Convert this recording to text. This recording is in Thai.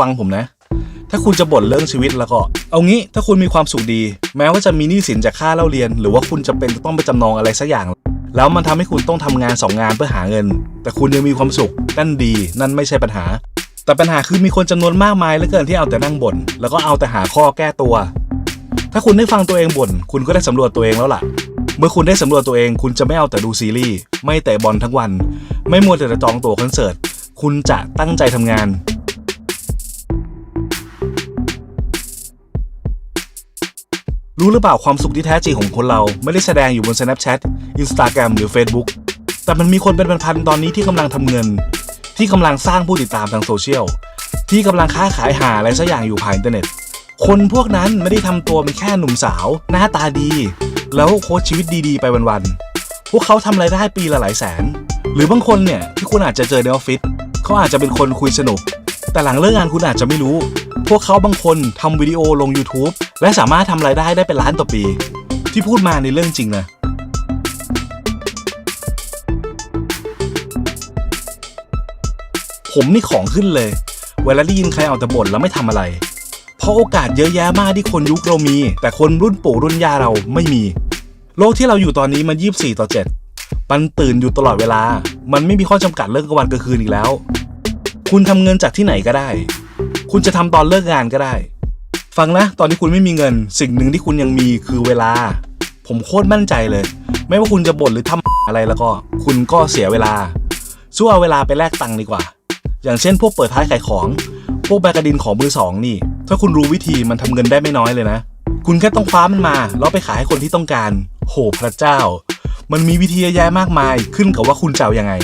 ฟังผมนะ ถ้าคุณจะบ่นเรื่องชีวิตแล้วก็ เอางี้ถ้าคุณมีความสุขดี แม้ว่าจะมีหนี้สินจากค่าเล่าเรียน หรือว่าคุณจะเป็นต้องไปจำนองอะไรสักอย่าง แล้วมันทำให้คุณต้องทำงานสองงานเพื่อหาเงิน แต่คุณยังมีความสุขนั่นดี นั่นไม่ใช่ปัญหา แต่ปัญหาคือมีคนจำนวนมากมายเหลือเกินที่เอาแต่นั่งบ่นแล้วก็เอาแต่หาข้อแก้ตัว ถ้าคุณได้ฟังตัวเองบ่นคุณก็ได้สำรวจตัวเองแล้วล่ะเมื่อคุณได้สำรวจตัวเองคุณจะไม่เอาแต่ดูซีรีส์ ไม่เตะบอลทั้งวัน ไม่มัวแต่จะจองตั๋วคอนเสิร์ต คุณจะตั้งใจทำงาน รู้หรือเปล่าความสุขที่แท้จริงของคนเราไม่ได้แสดงอยู่บน Snapchat Instagram หรือ Facebook แต่มันมีคนเป็นพันๆตอนนี้ที่กำลังทำเงิน ที่กำลังสร้างผู้ติดตามทางโซเชียล ที่กำลังค้าขายหาอะไรสักอย่างอยู่ผ่านอินเทอร์เน็ต คนพวกนั้นไม่ได้ทำตัวเป็นแค่หนุ่มสาว หน้าตาดี แล้วโค้ชชีวิตดีๆ ไปวันๆ พวกเขาทำรายได้ปีละหลายแสน หรือบางคนเนี่ยที่คุณอาจจะเจอในออฟฟิศเขาอาจจะเป็นคนคุยสนุก แต่หลังเลิกงานคุณอาจจะไม่รู้ พวกเขาบางคนทำวิดีโอลง YouTube และสามารถทำรายได้ได้เป็นล้านต่อปี ที่พูดมาในเรื่องจริงนะผมนี่ของขึ้นเลย เวลาได้ยินใครเอาแต่บ่นแล้วไม่ทำอะไร เพราะโอกาสเยอะแยะมากที่คนยุคเรามี แต่คนรุ่นปู่รุ่นย่าเราไม่มี โลกที่เราอยู่ตอนนี้มัน 24 ต่อ 7 มันตื่นอยู่ตลอดเวลา มันไม่มีข้อจำกัดเรื่องกลางวันกลางคืนอีกแล้ว คุณทำเงินจากที่ไหนก็ได้ คุณจะทำตอนเลิกงานก็ได้ ฟังนะ ตอนที่คุณไม่มีเงิน สิ่งหนึ่งที่คุณยังมีคือเวลา ผมโคตรมั่นใจเลย ไม่ว่าคุณจะบ่นหรือทำอะไรแล้วก็ คุณก็เสียเวลาสู้เอาเวลาไปแลกตังค์ดีกว่า อย่างเช่น พวกเปิดท้ายขายของ พวกแบกดินของมือสองนี่ ถ้าคุณรู้วิธีมันทำเงินได้ไม่น้อยเลยนะ คุณแค่ต้องคว้ามันมา แล้วไปขายให้คนที่ต้องการ โหพระเจ้า มันมีวิธีเยอะแยะมากมายขึ้นกับว่าคุณจะเอายังไง